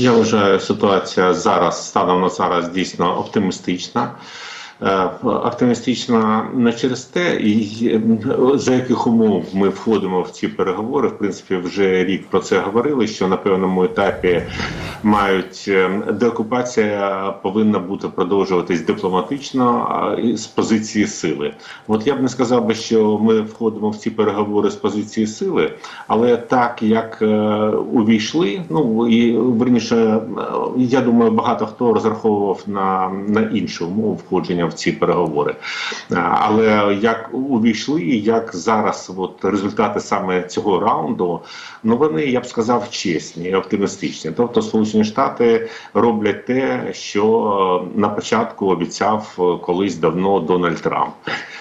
Я вважаю, ситуація зараз станом на зараз дійсно оптимістична. Е, Оптимістична не через те, і е, за яких умов ми входимо в ці переговори. В принципі, вже рік про це говорили. Що на певному етапі мають е, деокупація повинна бути продовжуватись дипломатично з позиції сили. От я б не сказав би, що ми входимо в ці переговори з позиції сили, але так як увійшли, ну і верніше, я думаю, багато хто розраховував на, на іншу умову входження в ці переговори. Е, Але як увійшли, як зараз, от результати саме цього раунду, ну вони я б сказав чесні і оптимістичні. Тобто, Сполучені Штати роблять те, що е, на початку обіцяв колись давно Дональд Трамп.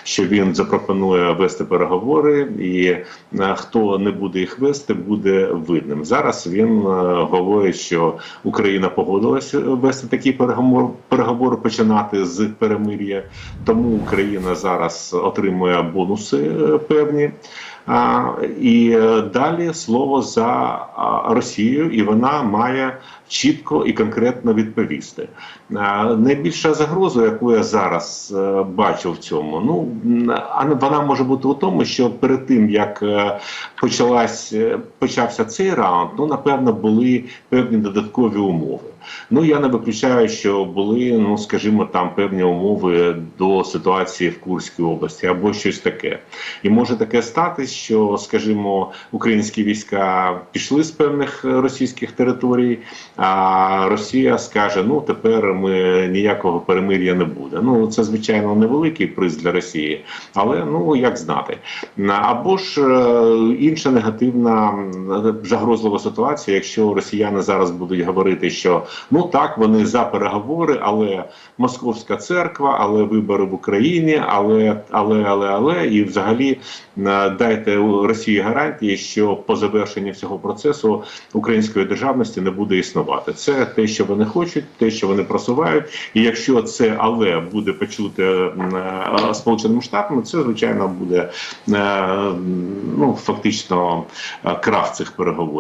Що він запропонує вести переговори, і е, хто не буде їх вести, буде видним. Зараз він е, говорить, що Україна погодилася вести такі переговори, починати з перемир'я. Тому Україна зараз отримує бонуси е, певні. А, і е, далі слово за а, Росією, і вона має чітко і конкретно відповісти. А, найбільша загроза, яку я зараз е, бачу в цьому, ну а вона може бути у тому, що перед тим як е, почалась е, почався цей раунд, ну напевно були певні додаткові умови. Ну я не виключаю, що були, ну скажімо, там певні умови до ситуації в Курській області або щось таке. І може таке статись, що, скажімо, українські війська пішли з певних російських територій, а Росія скаже: ну тепер ми ніякого перемир'я не буде. Ну це звичайно невеликий приз для Росії, але ну як знати. Або ж е, інша негативна загрозлива ситуація, якщо росіяни зараз будуть говорити, що ну так вони за переговори, але московська церква, але вибори в Україні, але але, але, але, і взагалі е, дайте Росії гарантії, що по завершенні всього процесу української державності не буде існувати. Це те, що вони хочуть, те, що вони просувають. І якщо це але буде почуте м, е, сполученими штатами, це звичайно буде е, ну фактично е, крах цих переговорів.